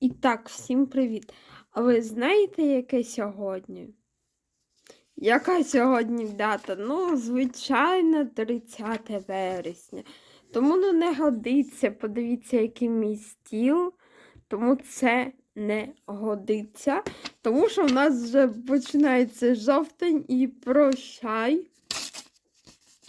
І так, всім привіт. А ви знаєте, яке сьогодні? Яка сьогодні дата? Ну, звичайно, 30 вересня. Тому ну, не годиться. Подивіться, який мій стіл. Тому це не годиться. Тому що в нас вже починається жовтень і прощай.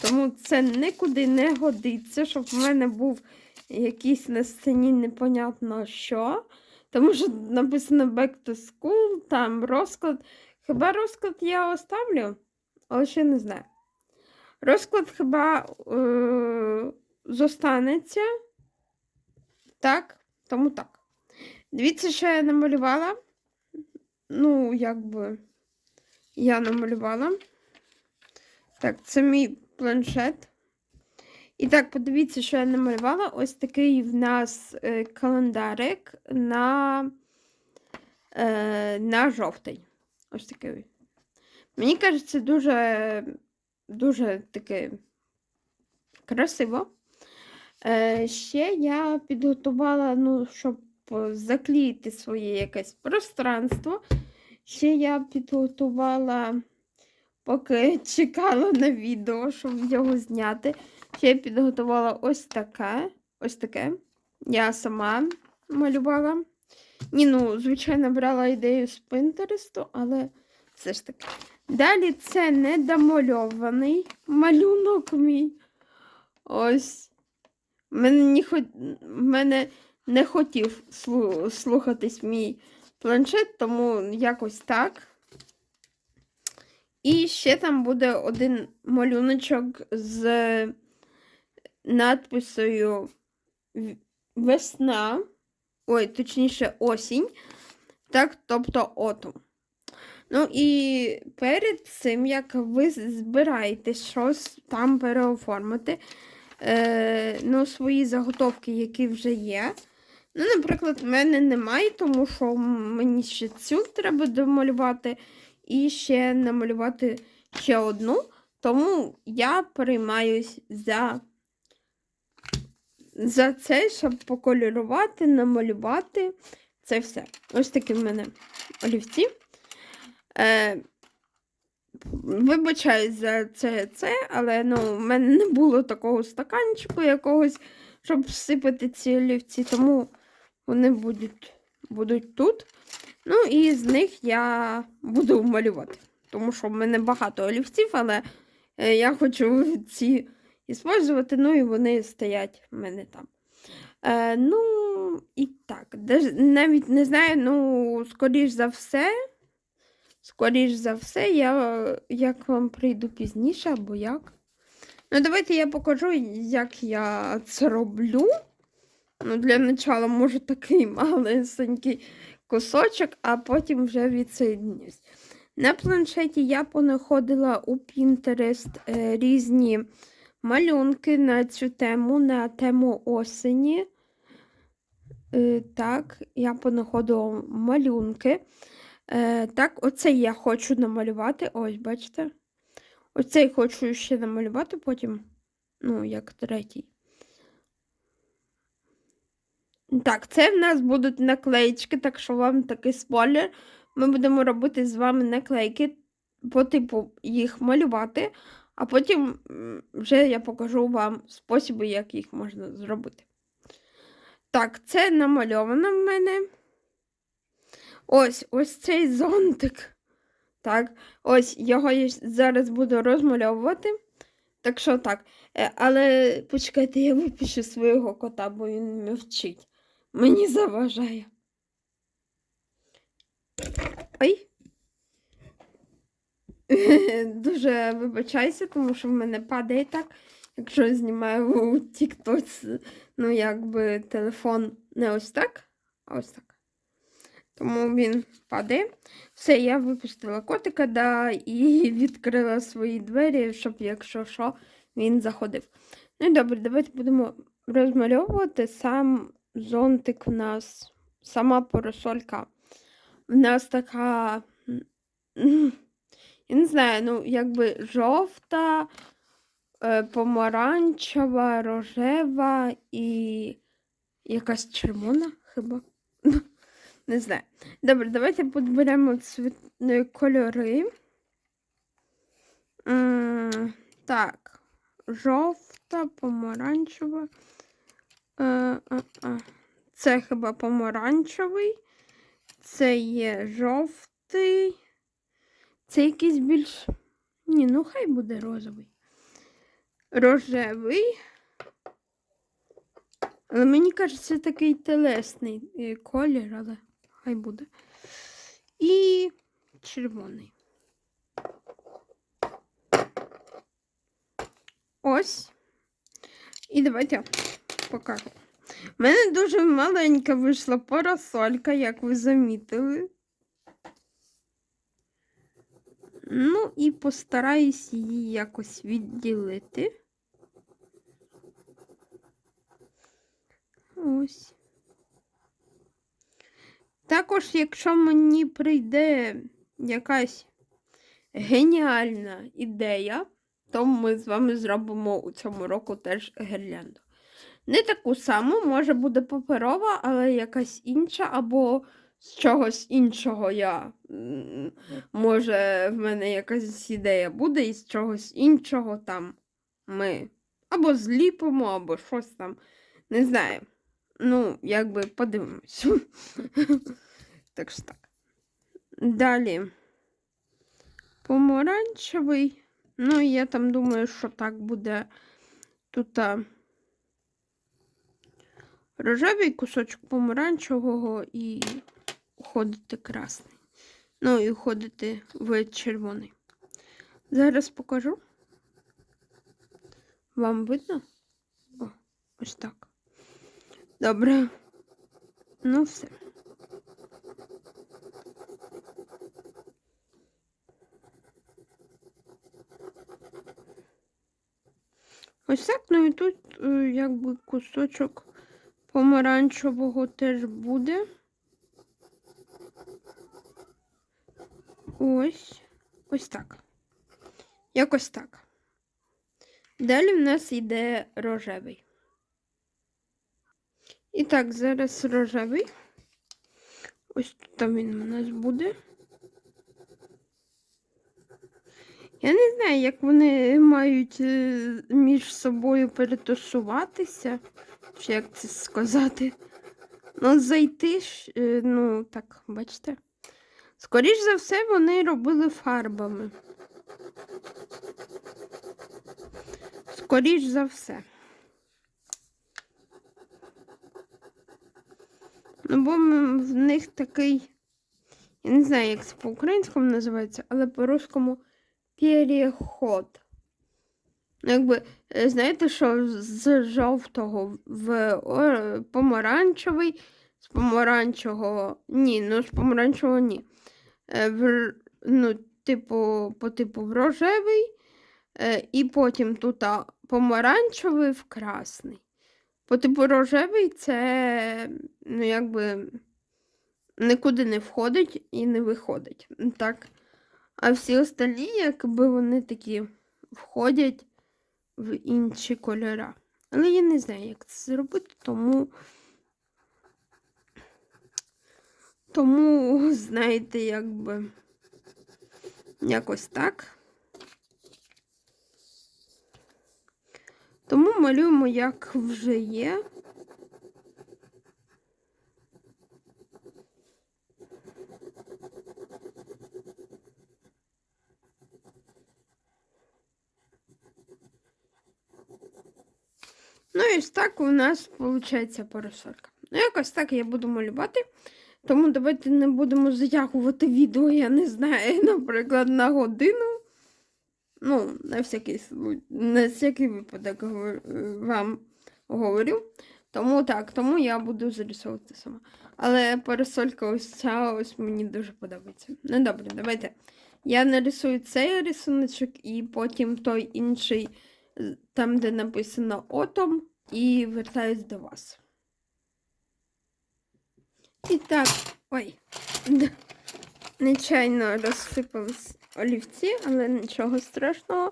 Тому це нікуди не годиться, щоб в мене був якийсь на сцені непонятно що. Тому що написано Back to School, там розклад. Хіба розклад я оставлю? Але ще не знаю. Розклад хіба е- зостанеться. Так, тому так. Дивіться, що я намалювала. Ну, якби я намалювала. Так, це мій планшет. І так, подивіться, що я намалювала. Ось такий в нас е, календарик на е, на жовтий. Ось такий. Мені кажеться, дуже дуже таке красиво. Е, Ще я підготувала, ну, щоб заклеїти своє якесь пространство. Ще я підготувала, поки чекала на відео, щоб його зняти. Я підготувала ось таке. Ось таке. Я сама малювала. Ні, ну, звичайно, брала ідею з Пинтересту, але все ж таки. Далі це недомальований малюнок мій. Ось. Мене не. Мене не хотів слухатись мій планшет, тому якось так. І ще там буде один малюночок з надписою весна, ой, точніше, осінь, так, тобто отум. Ну і перед цим, як ви збираєтесь щось там переоформити, е, ну, свої заготовки, які вже є. Ну, наприклад, в мене немає, тому що мені ще цю треба домалювати і ще намалювати ще одну. Тому я переймаюсь за за це, щоб поколірувати, намалювати це все. Ось такі в мене олівці. Е, Вибачаюсь за це, це, але ну, в мене не було такого стаканчику якогось, щоб всипати ці олівці, тому вони будуть будуть тут. Ну, і з них я буду малювати. Тому що в мене багато олівців, але е, я хочу ці іспользувати, ну і вони стоять в мене там. Е, Ну, і так, навіть не знаю, ну, скоріш за все, скоріш за все, я як вам прийду пізніше або як. Ну, давайте я покажу, як я це роблю. Ну, Для начала, може, такий малесенький кусочок, а потім вже відсоєднюсь. На планшеті я понаходила у Pinterest е, різні малюнки на цю тему, на тему осені. Е, так, я понаходила малюнки. Е, так, оцей я хочу намалювати. Ось, бачите? Оцей хочу ще намалювати потім, ну, як третій. Так, це в нас будуть наклеїчки, так що вам такий спойлер. Ми будемо робити з вами наклейки, по типу їх малювати, а потім вже я покажу вам способи, як їх можна зробити. Так, це намальовано в мене. Ось ось цей зонтик. Так, ось його я зараз буду розмальовувати. Так що так. Е, але почекайте, я випишу свого кота, бо він мовчить. Мені заважає. Ой. Дуже вибачайся, тому що в мене падає так, якщо я знімаю у TikTok, ну, якби телефон не ось так, а ось так. Тому він падає. Все, я випустила котика, да, і відкрила свої двері, щоб, якщо що, він заходив. Ну і добре, давайте будемо розмальовувати сам зонтик в нас, сама парасолька. В нас така. Я не знаю, ну, якби жовта, е, помаранчева, рожева і якась червона хіба. Не знаю. Добре, давайте підберемо цвіт... кольори. М, Так, жовта, помаранчева. Е, е, е. Це хіба помаранчевий. Це є жовтий. Це якийсь більш. Ні, ну хай буде розовий. Рожевий. Але мені кажеться, такий телесний е, колір, але хай буде. І червоний. Ось. І давайте покажу. У мене дуже маленька вийшла парасолька, як ви замітили. Ну і постараюсь її якось відділити. Ось. Також, якщо мені прийде якась геніальна ідея, то ми з вами зробимо у цьому року теж гірлянду. Не таку саму, може буде паперова, але якась інша, або з чогось іншого я. Може, в мене якась ідея буде, і з чогось іншого там ми або зліпимо, або щось там. Не знаю. Ну, якби подивимось. так що так. Далі. Помаранчевий. Ну, я там думаю, що так буде тут рожевий кусочок помаранчевого і уходити красний. Ну, і уходити в червоний. Зараз покажу. Вам видно? О, ось так. Добре. Ну, все. Ось так, ну і тут е, якби кусочок помаранчевого теж буде. Ось. Ось так. Якось так. Далі в нас йде рожевий. І так, зараз рожевий. Ось тут він у нас буде. Я не знаю, як вони мають е, між собою перетусуватися, чи як це сказати. Ну, зайти ж, е, ну, так, бачите. Скоріш за все, вони робили фарбами. Скоріш за все. Ну, бо в них такий, я не знаю, як це по-українському називається, але по-русскому переход. Ну, якби, е, знаєте, що з жовтого в помаранчевий, з помаранчевого ні, ну з помаранчевого ні. Е, В, ну, типу, по типу рожевий, е, і потім тут помаранчевий в красний. По типу рожевий це, ну, якби нікуди не входить і не виходить. Так. А всі остальні, якби вони такі входять в інші кольори. Але я не знаю, як це зробити, тому. Тому, знаєте, якби якось так. Тому малюємо, як вже є. Ну і ось так у нас виходить парасолька. Ну, якось так я буду малювати. Тому давайте не будемо затягувати відео, я не знаю, наприклад, на годину. Ну, на всякий, на всякий випадок вам говорю. Тому так, тому я буду зарисовувати сама. Але парасолька ось ця ось мені дуже подобається. Ну добре, давайте. Я нарисую цей рисуночок і потім той інший, там, де написано отом, і вертаюсь до вас. І так, ой, нечайно розсипались олівці, але нічого страшного.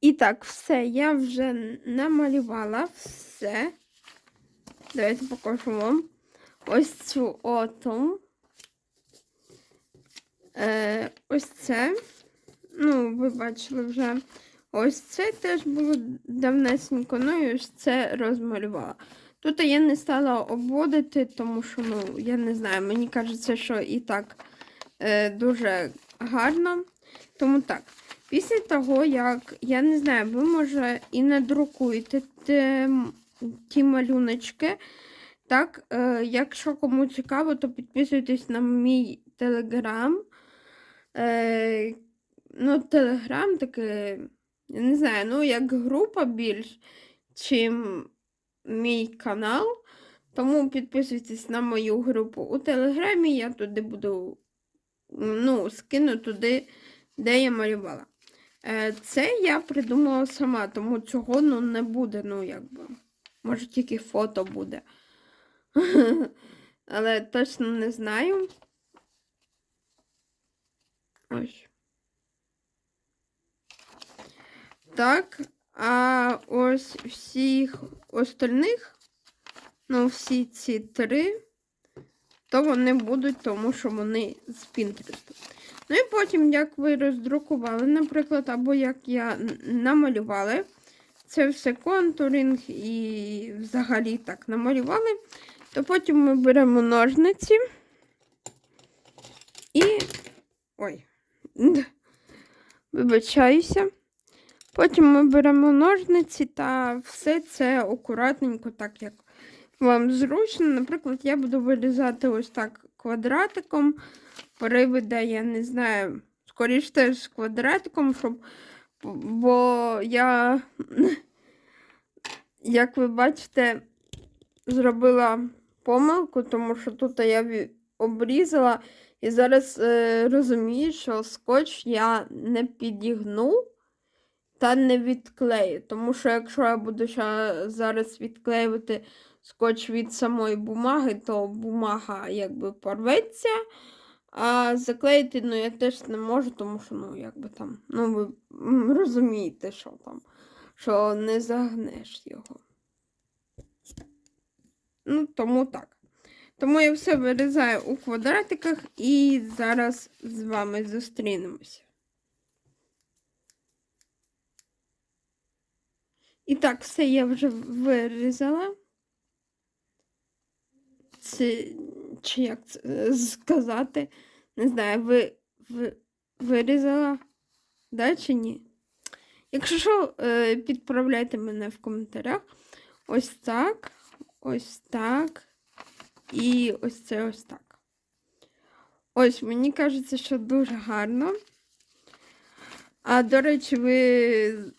І так, все, я вже намалювала все. Давайте покажу вам ось цю отом. Е, ось це. Ну, ви бачили вже. Ось це теж було давнесенько, ну і ось це розмалювала. Тут я не стала обводити, тому що, ну, я не знаю, мені кажеться, що і так е, дуже гарно. Тому так, після того, як, я не знаю, ви може і надрукуєте ті, ті малюночки. Так, е, якщо кому цікаво, то підписуйтесь на мій телеграм. Е, ну, телеграм такий, я не знаю, ну, як група більш, чим мій канал. Тому підписуйтесь на мою групу у Телеграмі, я туди буду ну, скину туди, де я малювала. Е, Це я придумала сама, тому цього ну, не буде, ну, якби. Може, тільки фото буде. Але точно не знаю. Ось. Так, а ось всіх остальних, ну, всі ці три, то вони будуть, тому що вони з Пінтересту. Ну і потім, як ви роздрукували, наприклад, або як я намалювала, це все контуринг і взагалі так намалювали, то потім ми беремо ножниці і. Ой, вибачаюся. Потім ми беремо ножниці та все це акуратненько, так як вам зручно. Наприклад, я буду вирізати ось так квадратиком. Привида, я не знаю, скоріш теж квадратиком, щоб. Бо я, як ви бачите, зробила помилку, тому що тут я обрізала і зараз е, розумію, що скотч я не підігну та не відклею. Тому що якщо я буду зараз відклеювати скотч від самої бумаги, то бумага якби порветься. А заклеїти ну, я теж не можу, тому що, ну, якби там, ну, ви розумієте, що там, що не загнеш його. Ну, тому так. Тому я все вирізаю у квадратиках і зараз з вами зустрінемося. І так, все я вже вирізала. Це, чи як це е, сказати? Не знаю, ви, ви вирізала? Да чи ні? Якщо що, е, підправляйте мене в коментарях. Ось так, ось так. І ось це ось так. Ось, мені кажеться, що дуже гарно. А, до речі, ви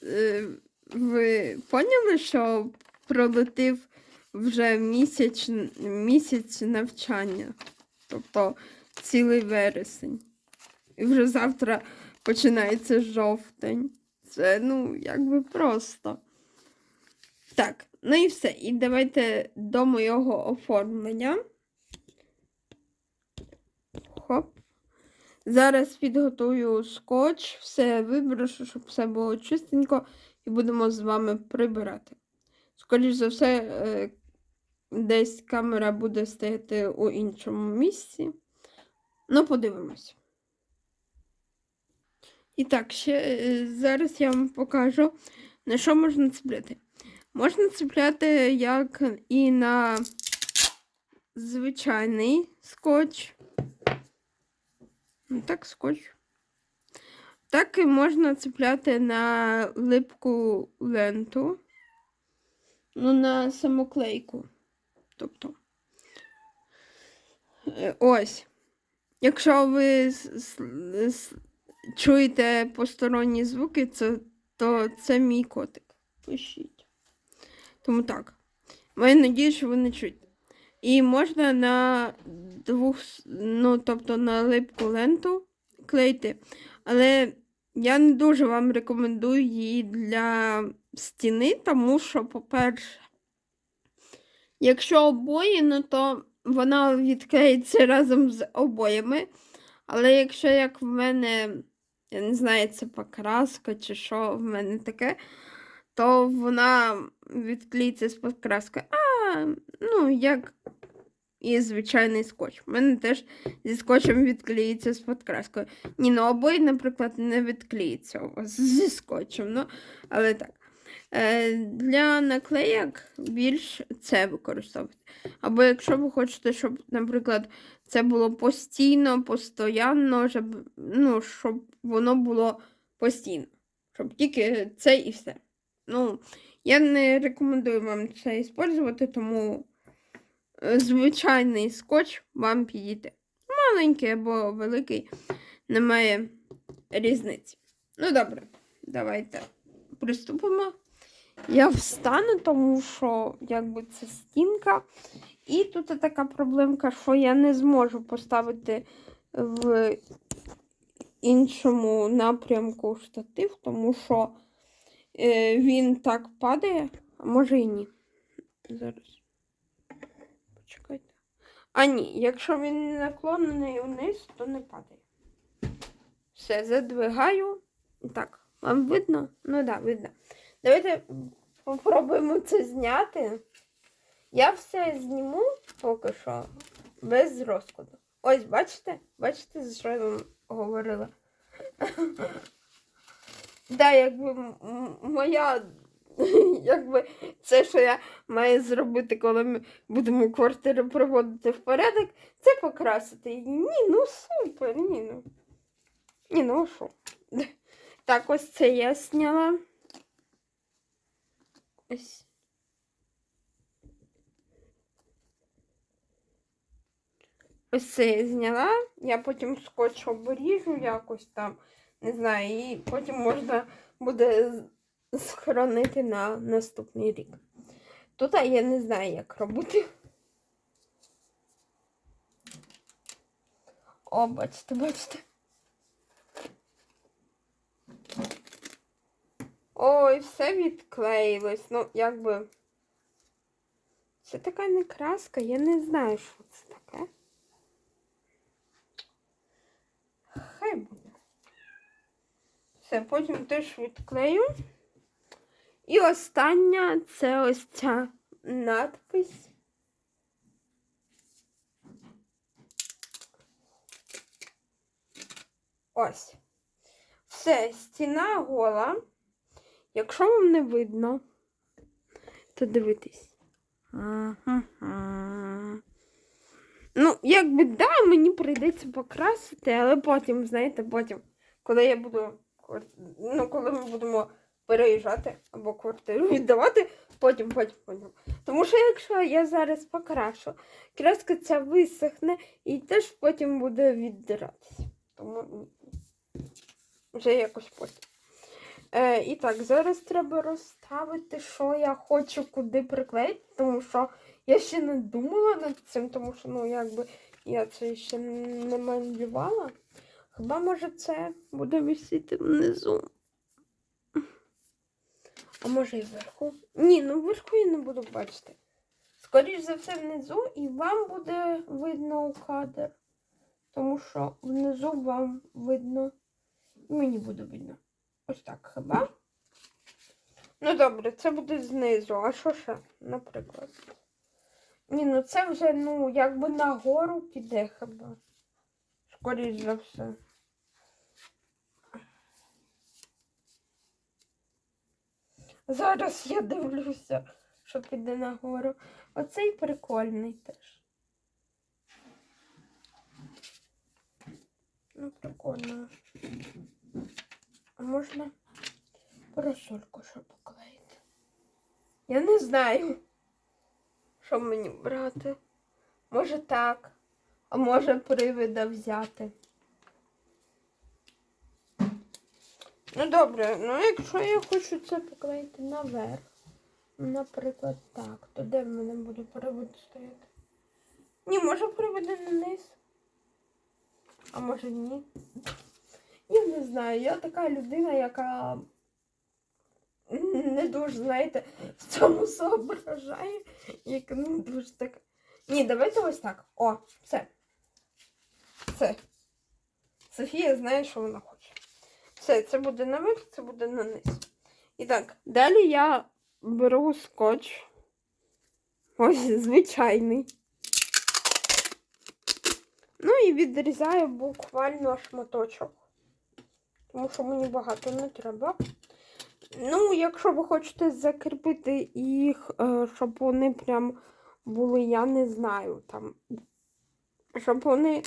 е, ви поняли, що пролетив вже місяць, місяць навчання? Тобто цілий вересень. І вже завтра починається жовтень. Це, ну, якби просто. Так, ну і все. І давайте до моєго оформлення. Хоп. Зараз підготую скотч, все виброшу, щоб все було чистенько, і будемо з вами прибирати. Скоріше за все, е, десь камера буде стояти у іншому місці. Ну, подивимось. І так, ще е, зараз я вам покажу, на що можна цепляти. Можна цепляти як і на звичайний скотч. Ну, так, скотч. Так і можна цепляти на липку ленту, ну, на самоклейку. Тобто. Е, ось. Якщо ви чуєте посторонні звуки, це, то це мій котик. Пишіть. Тому так. Маю надію, що ви не чуєте. І можна на двох, ну, тобто на липку ленту клеїти. Але я не дуже вам рекомендую її для стіни, тому що, по-перше, якщо обої, ну то вона відклеїться разом з обоями. Але якщо як в мене, я не знаю, це покраска чи що в мене таке, то вона відклеїться з покраскою. А, ну, як і звичайний скотч. У мене теж зі скотчем відклеїться з подкраскою. Ні, ну обоє, наприклад, не відклеїться у вас зі скотчем. Ну, але так. Е, для наклеєк більш це використовувати. Або якщо ви хочете, щоб, наприклад, це було постійно, постоянно, щоб, ну, щоб воно було постійно. Щоб тільки це і все. Ну, я не рекомендую вам це використовувати, тому звичайний скотч вам підійде. Маленький або великий, немає різниці. Ну, добре, давайте приступимо. Я встану, тому що якби це стінка. І тут така проблемка, що я не зможу поставити в іншому напрямку штатив, тому що е, він так падає, а може і ні. Зараз. А ні, якщо він не наклонений вниз, то не падає. Все, задвигаю. Так, вам видно? Ну так, да, видно. Давайте попробуємо це зняти. Я все зніму поки що без розкладу. Ось, бачите? Бачите, за що я вам говорила? Да, якби моя, якби це, що я маю зробити, коли ми будемо квартиру приводити в порядок, це покрасити. Ні, ну супер, ні, ну. Ні, ну що? Так, ось це я зняла. Ось. Ось це я зняла. Я потім скотч обріжу якось там, не знаю, і потім можна буде схоронити на наступний рік. Тут я не знаю, як робити. О, бачите, бачите. Ой, все відклеїлось. Ну, якби. Це така не краска, я не знаю, що це таке. Хай буде. Все, потім теж відклею. І остання це ось ця надпись. Ось. Все, стіна гола. Якщо вам не видно, то дивитись. Ну, якби да, мені прийдеться покрасити, але потім, знаєте, потім, коли я буду ну, коли ми будемо переїжджати або квартиру віддавати, потім, потім, потім. Тому що якщо я зараз покрашу, краска ця висохне і теж потім буде віддиратися. Тому вже якось потім. Е, і так, зараз треба розставити, що я хочу куди приклеїти, тому що я ще не думала над цим, тому що, ну, якби я це ще не малювала. Хіба може це буде висіти внизу? А може і вверху? Ні, ну вверху я не буду бачити. Скоріше за все внизу, і вам буде видно у кадр. Тому що внизу вам видно. Мені буде видно. Ось так хіба? Ну добре, це буде знизу. А що ще, наприклад? Ні, ну це вже, ну, якби нагору піде хіба. Скоріш за все. Зараз я дивлюся, що піде нагору. Оцей прикольний теж. Ну, прикольно. А можна парасольку ще поклеїти? Я не знаю, що мені брати. Може так, а може привида взяти. Ну добре, ну якщо я хочу це поклеїти наверх, наприклад, так, то де в мене буде привид стояти? Ні, може приведе на низ. А може ні. Я не знаю, я така людина, яка не дуже, знаєте, в цьому соображає, яка не дуже так. Ні, давайте ось так. О, все. Все. Софія знає, що вона хоче. Все, це буде наверх, це буде на низ. І так, далі я беру скотч. Ось звичайний. Ну і відрізаю буквально шматочок. Тому що мені багато не треба. Ну, якщо ви хочете закріпити їх, е, щоб вони прям були, я не знаю, там, щоб вони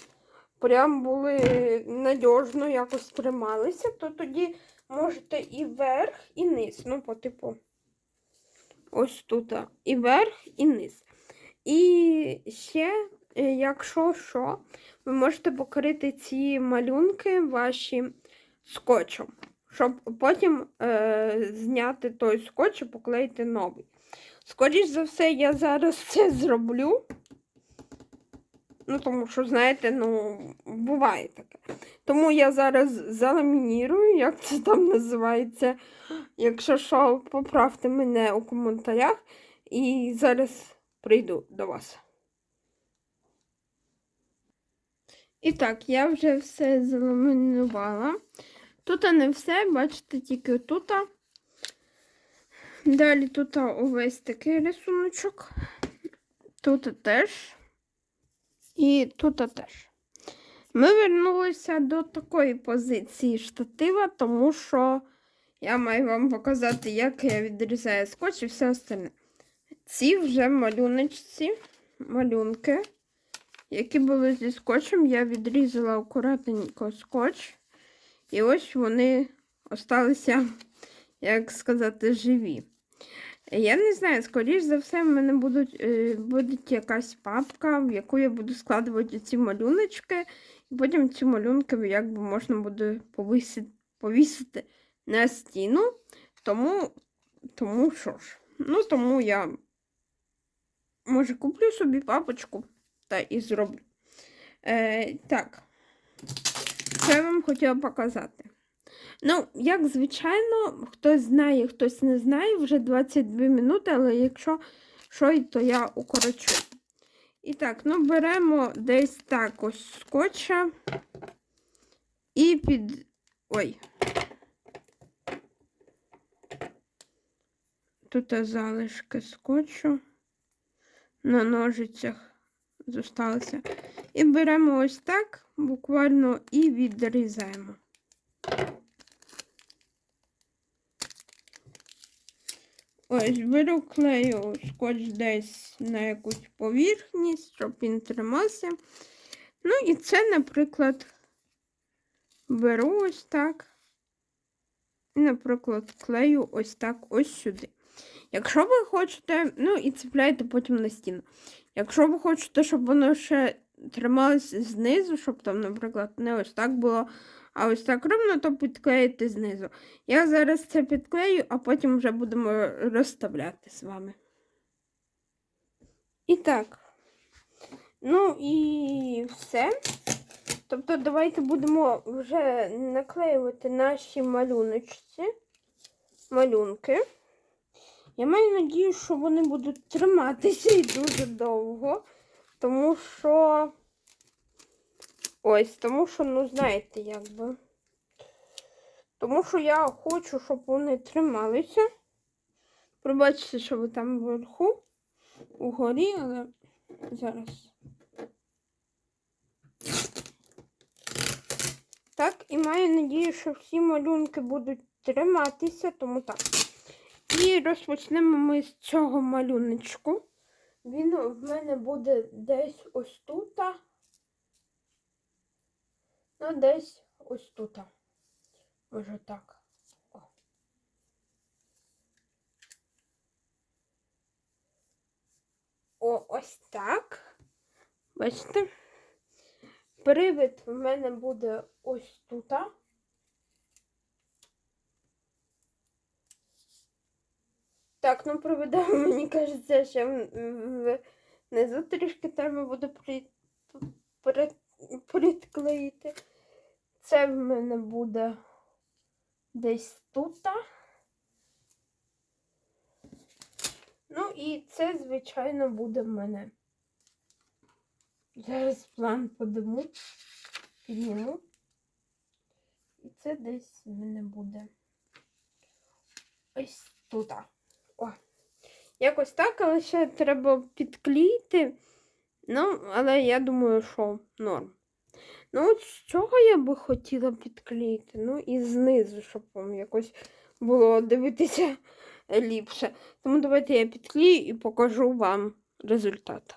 прям були надіжно якось трималися, то тоді можете і вверх, і низ. Ну, по типу, ось тут. І вверх, і низ. І ще, е, якщо що, ви можете покрити ці малюнки ваші скотчем, щоб потім е, зняти той скотч і поклеїти новий. Скоріш за все, я зараз це зроблю. Ну, тому що, знаєте, ну, буває таке. Тому я зараз заламінірую, як це там називається. Якщо що, поправте мене у коментарях. І зараз прийду до вас. І так, я вже все заламінувала. Тут не все, бачите, тільки тут. Далі тут увесь такий рисуночок. Тут теж. І тут теж. Ми вернулися до такої позиції штатива, тому що я маю вам показати, як я відрізаю скотч і все остальне. Ці вже малюночці, малюнки, які були зі скотчем, я відрізала акуратненько скотч. І ось вони осталися, як сказати, живі. Я не знаю, скоріш за все, в мене будуть, е, буде якась папка, в яку я буду складувати ці малюночки, і потім ці малюнки якби можна буде повісити, повісити на стіну. Тому, тому що ж, ну тому я може куплю собі папочку та і зроблю. Е, Так, що я вам хотіла показати. Ну, як звичайно, хтось знає, хтось не знає, вже 22 минути, але якщо що, то я укорочу. І так, ну беремо десь так ось скотча і під. Ой. Тут залишки скотчу на ножицях зосталися. І беремо ось так, буквально і відрізаємо. Ось беру клею скотч десь на якусь поверхність, щоб він тримався. Ну і це, наприклад, беру ось так. І, наприклад, клею ось так ось сюди. Якщо ви хочете, ну і цепляєте потім на стіну. Якщо ви хочете, щоб воно ще трималося знизу, щоб там, наприклад, не ось так було, а ось так ровно, то підклеїти знизу. Я зараз це підклею, а потім вже будемо розставляти з вами. І так. Ну і все. Тобто, давайте будемо вже наклеювати наші малюночці, малюнки. Я маю надію, що вони будуть триматися і дуже довго, тому що. Ось, тому що, ну, знаєте, як би. Тому що я хочу, щоб вони трималися. Пробачте, що ви там вверху, угорі, але зараз. Так, і маю надію, що всі малюнки будуть триматися, тому так. І розпочнемо ми з цього малюночку. Він в мене буде десь ось тут. Ну, десь ось тут. Може так. О. О, ось так. Бачите? Привід в мене буде ось тут. Так, ну проведа, мені кажеться, що внизу трішки треба буде при... При... приклеїти. Це в мене буде десь тут. Ну і це, звичайно, буде в мене. Зараз план подиму, підніму. І це десь в мене буде ось тут. О. Якось так, але ще треба підклеїти. Ну, але я думаю, що норм. Ну, от з чого я би хотіла підклеїти? Ну, і знизу, щоб вам якось було дивитися ліпше. Тому давайте я підклею і покажу вам результат.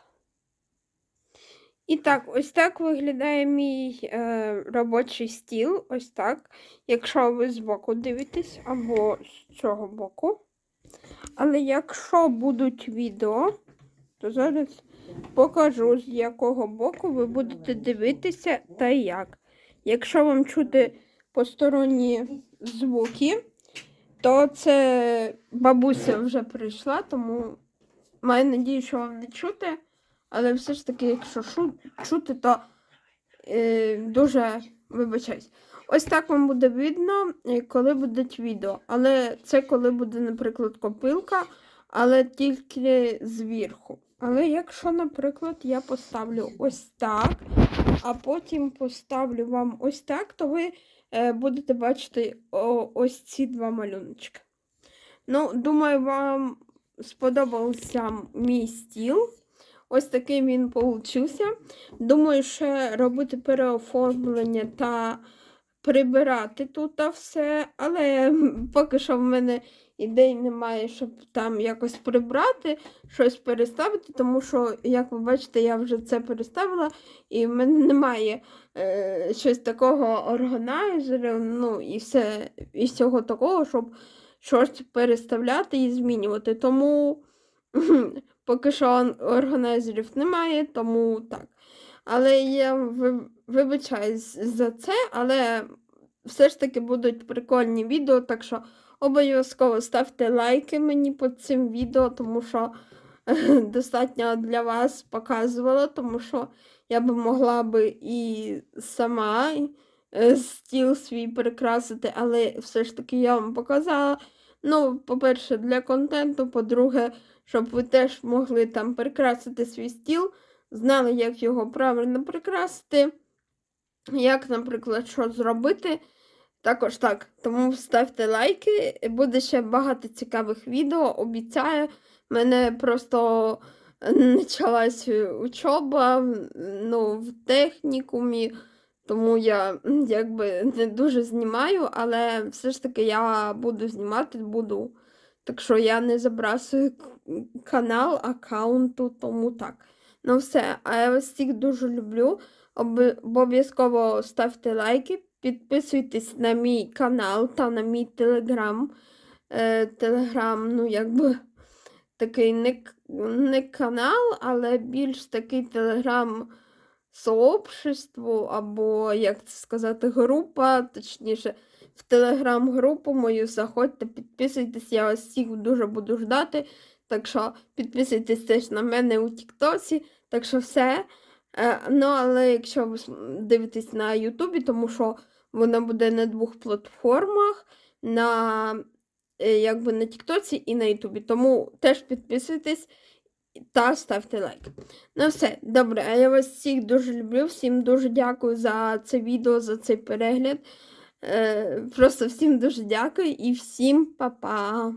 І так, ось так виглядає мій е, робочий стіл. Ось так. Якщо ви збоку дивитесь, або з цього боку. Але якщо будуть відео, то зараз покажу, з якого боку ви будете дивитися та як. Якщо вам чути посторонні звуки, то це бабуся вже прийшла, тому маю надію, що вам не чути. Але все ж таки, якщо шу- чути, то е, дуже вибачаюсь. Ось так вам буде видно, е, коли будуть відео. Але це коли буде, наприклад, копилка, але тільки зверху. Але якщо, наприклад, я поставлю ось так, а потім поставлю вам ось так, то ви е, будете бачити ось ці два малюночки. Ну, думаю, вам сподобався мій стіл. Ось такий він получився. Думаю, ще робити переоформлення та прибирати тут все, але поки що в мене ідей немає, щоб там якось прибрати, щось переставити, тому що, як ви бачите, я вже це переставила, і в мене немає е, щось такого органайзера, ну і все, і всього такого, щоб щось переставляти і змінювати. Тому поки що органайзерів немає, тому так. Але я ви- вибачаюсь за це, але все ж таки будуть прикольні відео, так що обов'язково ставте лайки мені під цим відео, тому що достатньо для вас показувала, тому що я би могла би і сама е, стіл свій прикрасити, але все ж таки я вам показала. Ну, по-перше, для контенту, по-друге, щоб ви теж могли там прикрасити свій стіл, знали, як його правильно прикрасити, як, наприклад, що зробити. Також так. Тому ставте лайки. Буде ще багато цікавих відео. Обіцяю. Мене просто почалась учоба ну, в технікумі, тому я якби не дуже знімаю, але все ж таки я буду знімати, буду. Так що я не забрасую канал, аккаунту, тому так. Ну все, а я вас всіх дуже люблю. Об- Обов'язково ставте лайки, підписуйтесь на мій канал та на мій телеграм. Е, телеграм, ну якби такий не, не канал, але більш такий телеграм сообщество, або, як це сказати, група, точніше, в телеграм-групу мою заходьте, підписуйтесь, я вас всіх дуже буду ждати. Так що підписуйтесь теж на мене у Тіктосі. Так що все. Е, ну, але якщо ви дивитесь на Ютубі, тому що воно буде на двох платформах, на е, якби на Тіктоці і на Ютубі. Тому теж підписуйтесь та ставте лайк. Ну все, добре, а я вас всіх дуже люблю, всім дуже дякую за це відео, за цей перегляд. Е, просто всім дуже дякую і всім па-па.